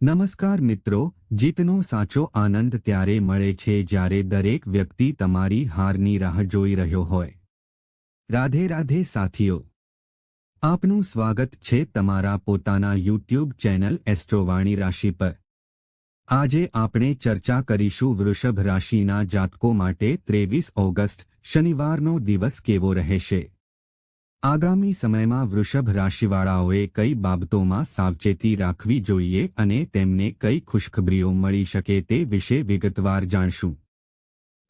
નમસ્કાર મિત્રો, જીતનો સાચો આનંદ ત્યારે મળે છે જ્યારે દરેક વ્યક્તિ તમારી હારની રાહ જોઈ રહ્યો હોય. રાધે રાધે સાથીઓ, આપનું સ્વાગત છે તમારા પોતાના યુટ્યુબ ચેનલ એસ્ટ્રોવાણી રાશિ પર. આજે આપણે ચર્ચા કરીશું વૃષભ રાશિના જાતકો માટે ત્રેવીસ ઓગસ્ટ શનિવારનો દિવસ કેવો રહેશે? આગામી સમયમાં વૃષભ રાશિવાળાઓએ કઈ બાબતોમાં સાવચેતી રાખવી જોઈએ અને તેમને કઈ ખુશખબરીઓ મળી શકે તે વિશે વિગતવાર જાણશું.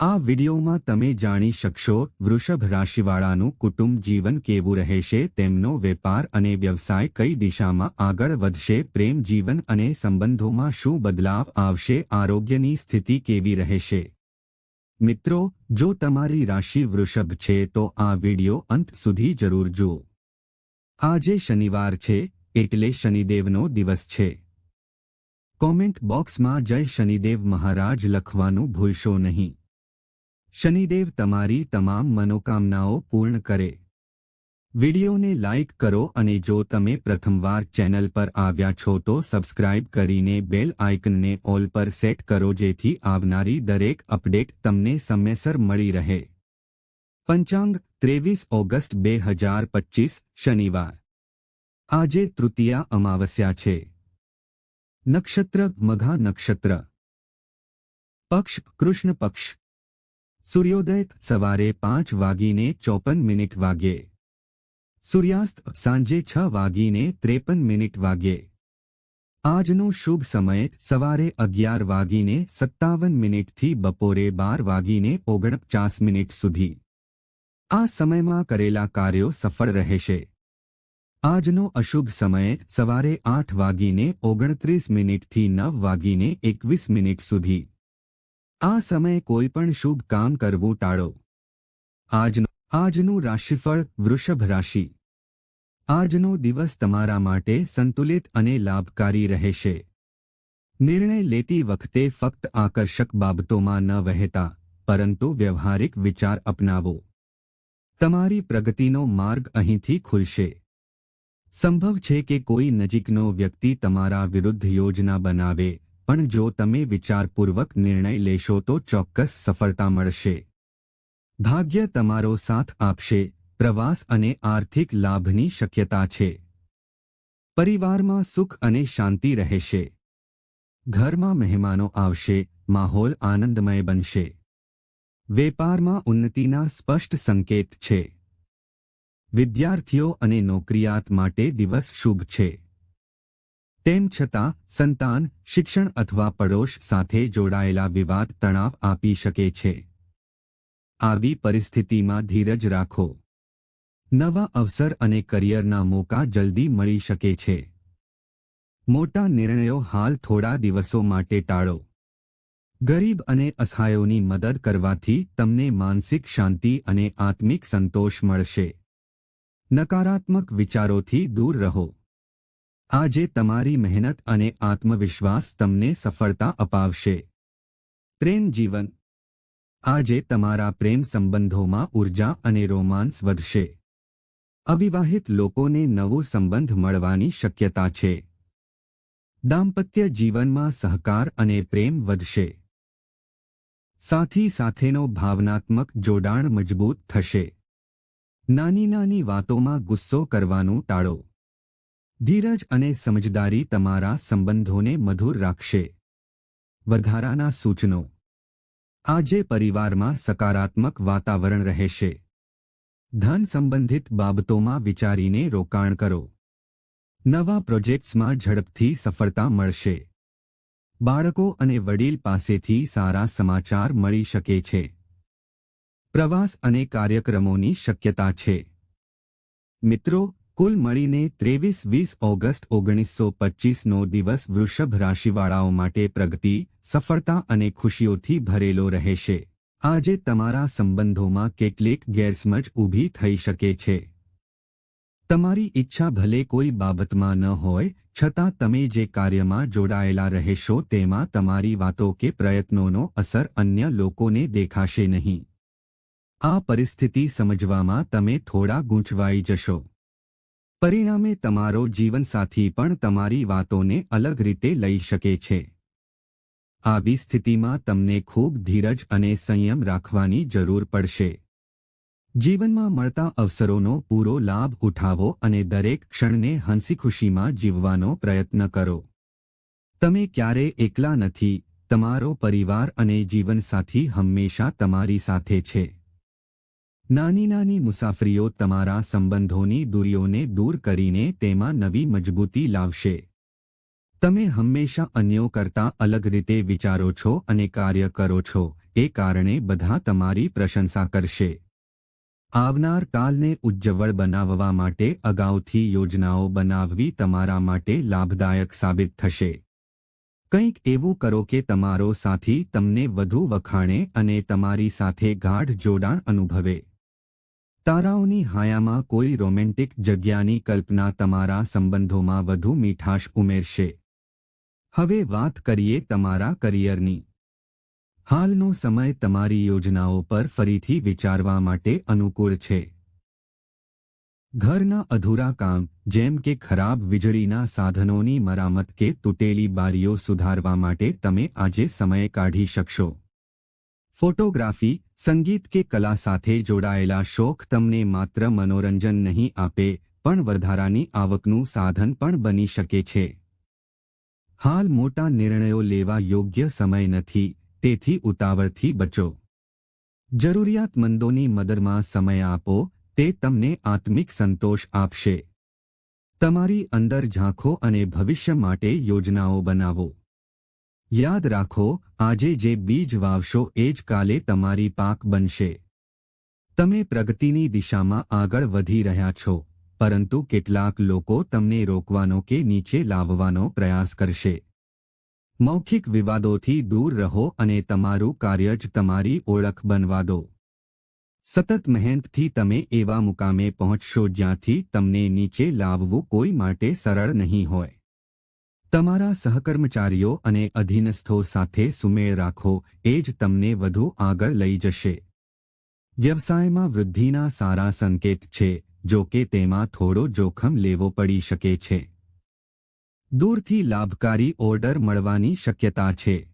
આ વિડિયોમાં તમે જાણી શકશો વૃષભ રાશિવાળાનું કુટુંબ જીવન કેવું રહેશે, તેમનો વેપાર અને વ્યવસાય કઈ દિશામાં આગળ વધશે, પ્રેમ જીવન અને સંબંધોમાં શું બદલાવ આવશે, આરોગ્યની સ્થિતિ કેવી રહેશે. મિત્રો, જો તમારી રાશિ વૃષભ છે તો આ વિડિયો અંત સુધી જરૂર જુઓ. આજે શનિવાર છે, એટલે શનિદેવનો દિવસ છે. કોમેન્ટ બોક્સમાં જય શનિદેવ મહારાજ લખવાનું ભૂલશો નહીં. શનિદેવ તમારી તમામ મનોકામનાઓ પૂર્ણ કરે. વિડિયોને લાઇક કરો અને જો તમે પ્રથમવાર ચેનલ પર આવ્યા છો તો સબસ્ક્રાઇબ કરીને બેલ આઇકનને ઓલ પર સેટ કરો જેથી આવનારી દરેક અપડેટ તમને સમયસર મળી રહે. પંચાંગ ત્રેવીસ ઓગસ્ટ બે હજાર પચીસ શનિવાર. આજે તૃતીયા અમાવસ્યા છે. નક્ષત્ર મઘા નક્ષત્ર. પક્ષ કૃષ્ણ પક્ષ. સૂર્યોદય સવારે પાંચ વાગીને ચોપન મિનિટ વાગ્યે. સૂર્યાસ્ત સાંજે છ વાગીને ત્રેપન મિનિટ વાગ્યે. આજનો શુભ સમય સવારે અગિયાર વાગીને સત્તાવન મિનિટથી બપોરે બાર વાગીને ઓગણપચાસ મિનિટ સુધી. આ સમયમાં કરેલા કાર્યો સફળ રહેશે. આજનો અશુભ સમય સવારે આઠ વાગીને ઓગણત્રીસ મિનિટથી નવ વાગીને એકવીસ મિનિટ સુધી. આ સમયે કોઈ પણ શુભ કામ કરવું ટાળો. આજનું આજનું રાશિફળ વૃષભ રાશિ. આજનો દિવસ તમારા માટે સંતુલિત અને લાભકારી રહેશે. નિર્ણય લેતી વખતે ફક્ત આકર્ષક બાબતોમાં ન વહેતા, પરંતુ વ્યવહારિક વિચાર અપનાવો. તમારી પ્રગતિનો માર્ગ અહીંથી ખુલશે. સંભવ છે કે કોઈ નજીકનો વ્યક્તિ તમારા વિરુદ્ધ યોજના બનાવે, પણ જો તમે વિચારપૂર્વક નિર્ણય લેશો તો ચોક્કસ સફળતા મળશે. ભાગ્ય તમારો સાથ આપશે પ્રવાસ અને આર્થિક લાભની શક્યતા છે. પરિવારમાં સુખ અને શાંતિ રહેશે. ઘરમાં મહેમાનો આવશે, માહોલ આનંદમય બનશે. વેપારમાં ઉન્નતિના સ્પષ્ટ સંકેત છે. વિદ્યાર્થીઓ અને નોકરિયાત માટે દિવસ શુભ છે. તેમ છતાં, સંતાન, શિક્ષણ અથવા પડોશ સાથે જોડાયેલા વિવાદ તણાવ આપી શકે છે. આવી પરિસ્થિતિમાં ધીરજ રાખો. નવા અવસર અને કરિયરના મોકા જલ્દી મળી શકે છે. મોટા નિર્ણયો હાલ થોડા દિવસો માટે ટાળો. ગરીબ અને અસહાયોની મદદ કરવાથી તમને માનસિક શાંતિ અને આત્મિક સંતોષ મળશે. નકારાત્મક વિચારોથી દૂર રહો. આજે તમારી મહેનત અને આત્મવિશ્વાસ તમને સફળતા અપાવશે. પ્રેમ જીવન. આજે તમારા પ્રેમ સંબંધોમાં ઊર્જા અને રોમાન્સ વધશે. અવિવાહિત લોકોને નવો સંબંધ મળવાની શક્યતા છે. દાંપત્ય જીવનમાં સહકાર અને પ્રેમ વધશે. સાથી સાથેનો ભાવનાત્મક જોડાણ મજબૂત થશે. નાની નાની વાતોમાં ગુસ્સો કરવાનું ટાળો. ધીરજ અને સમજદારી તમારા સંબંધોને મધુર રાખશે. વધારાના સૂચનો. આજે પરિવારમાં સકારાત્મક વાતાવરણ રહેશે. ધન સંબંધિત બાબતોમાં વિચારીને રોકાણ કરો. નવા પ્રોજેક્ટ્સમાં ઝડપથી સફળતા મળશે. બાળકો અને વડીલ પાસેથી સારા સમાચાર મળી શકે છે. પ્રવાસ અને કાર્યક્રમોની શક્યતા છે. મિત્રો, કુલ મળીને ત્રેવીસ વીસ ઓગસ્ટ ઓગણીસો પચ્ચીસનો દિવસ વૃષભ રાશિવાળાઓ માટે પ્રગતિ, સફળતા અને ખુશીઓથી ભરેલો રહેશે. આજે તમારા સંબંધોમાં કેટલીક ગેરસમજ ઊભી થઈ શકે છે. તમારી ઈચ્છા ભલે કોઈ બાબતમાં ન હોય, છતાં તમે જે કાર્યમાં જોડાયેલા રહેશો તેમાં તમારી વાતો કે પ્રયત્નોનો અસર અન્ય લોકોને દેખાશે નહીં. આ પરિસ્થિતિ સમજવામાં તમે થોડા ગૂંચવાઈ જશો. પરિણામે તમારો જીવનસાથી પણ તમારી વાતોને અલગ રીતે લઈ શકે છે. આવી સ્થિતિમાં તમને ખૂબ ધીરજ અને સંયમ રાખવાની જરૂર પડશે. જીવનમાં મળતા અવસરોનો પૂરો લાભ ઉઠાવો અને દરેક ક્ષણને હંસીખુશીમાં જીવવાનો પ્રયત્ન કરો. તમે ક્યારે એકલા નથી, તમારો પરિવાર અને જીવનસાથી હંમેશા તમારી સાથે છે. નાની નાની મુસાફરીઓ તમારા સંબંધોની દૂરીઓને દૂર કરીને તેમાં નવી મજબૂતી લાવશે. તમે હંમેશા અન્યો કરતાં અલગ રીતે વિચારો છો અને કાર્ય કરો છો, એ કારણે બધા તમારી પ્રશંસા કરશે. આવનાર કાલને ઉજ્જવળ બનાવવા માટે અગાઉથી યોજનાઓ બનાવવી તમારા માટે લાભદાયક સાબિત થશે. કંઈક એવું કરો કે તમારો સાથી તમને વધુ વખાણે અને તમારી સાથે ગાઢ જોડાણ અનુભવે. તારાઓની હાયામાં કોઈ રોમેન્ટિક જગ્યાની કલ્પના તમારા સંબંધોમાં વધુ મીઠાશ ઉમેરશે. હવે વાત કરીએ તમારા કરિયરની. હાલનો સમય તમારી યોજનાઓ પર ફરીથી વિચારવા માટે અનુકૂળ છે. ઘરના અધૂરા કામ, જેમ કે ખરાબ વીજળીના સાધનોની મરામત કે તૂટેલી બારીઓ સુધારવા માટે તમે આજે સમય કાઢી શકશો. ફોટોગ્રાફી, સંગીત કે કલા સાથે જોડાયેલા શોખ તમને માત્ર મનોરંજન નહીં આપે, પણ વધારાની આવકનું સાધન પણ બની શકે છે. હાલ મોટા નિર્ણયો લેવા યોગ્ય સમય નથી, તેથી ઉતાવળથી બચો. જરૂરિયાતમંદોની મદદમાં સમય આપો, તે તમને આત્મિક સંતોષ આપશે. તમારી અંદર ઝાંખો અને ભવિષ્ય માટે યોજનાઓ બનાવો. યાદ રાખો, આજે જે બીજ વાવશો એ જ કાલે તમારી પાક બનશે. તમે પ્રગતિની દિશામાં આગળ વધી રહ્યા છો. પરંતુ કેટલાક લોકો તમને રોકવાનો કે નીચે લાવવાનો પ્રયાસ કરશે. મૌખિક વિવાદોથી દૂર રહો અને તમારું કાર્ય જ તમારી ઓળખ બનવા દો. સતત મહેનતથી તમે એવા મુકામે પહોંચશો જ્યાંથી તમને નીચે લાવવું કોઈ માટે સરળ નહીં હોય. તમારા સહકર્મચારીઓ અને અધીનસ્થો સાથે સુમેળ રાખો, એ જ તમને વધુ આગળ લઈ જશે. વ્યવસાયમાં વૃદ્ધિના સારા સંકેત છે. જો કે તેમાં થોડો જોખમ લેવો પડી શકે છે. દૂરથી લાભકારી ઓર્ડર મળવાની શક્યતા છે.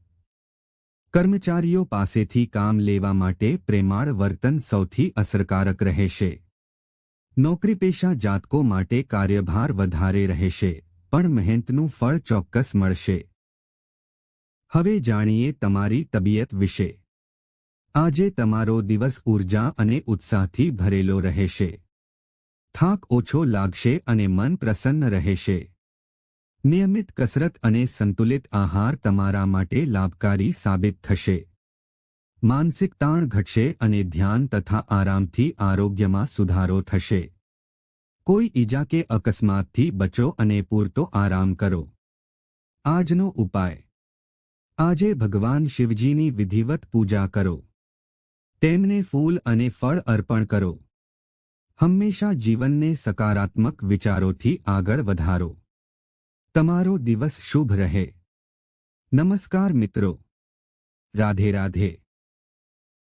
કર્મચારીઓ પાસેથી કામ લેવા માટે પ્રેમાળ વર્તન સૌથી અસરકારક રહેશે. નોકરીપેશા જાતકો માટે કાર્યભાર વધારે રહેશે, પણ મહેનતનું ફળ ચોક્કસ મળશે. હવે જાણીએ તમારી તબિયત વિશે. આજે તમારો દિવસ ઊર્જા અને ઉત્સાહથી ભરેલો રહેશે. થાક ઓછો લાગશે અને મન પ્રસન્ન રહેશે. નિયમિત કસરત અને સંતુલિત આહાર તમારા માટે લાભકારી સાબિત થશે. માનસિક તાણ ઘટશે અને ધ્યાન તથા આરામથી આરોગ્યમાં સુધારો થશે. કોઈ ઈજા કે અકસ્માતથી બચો અને પૂરતો આરામ કરો. આજનો ઉપાય. આજે ભગવાન શિવજીની વિધિવત પૂજા કરો. તેમને ફૂલ અને ફળ અર્પણ કરો. હંમેશા જીવનને સકારાત્મક વિચારોથી આગળ વધારો. તમારો દિવસ શુભ રહે. નમસ્કાર મિત્રો. રાધે રાધે.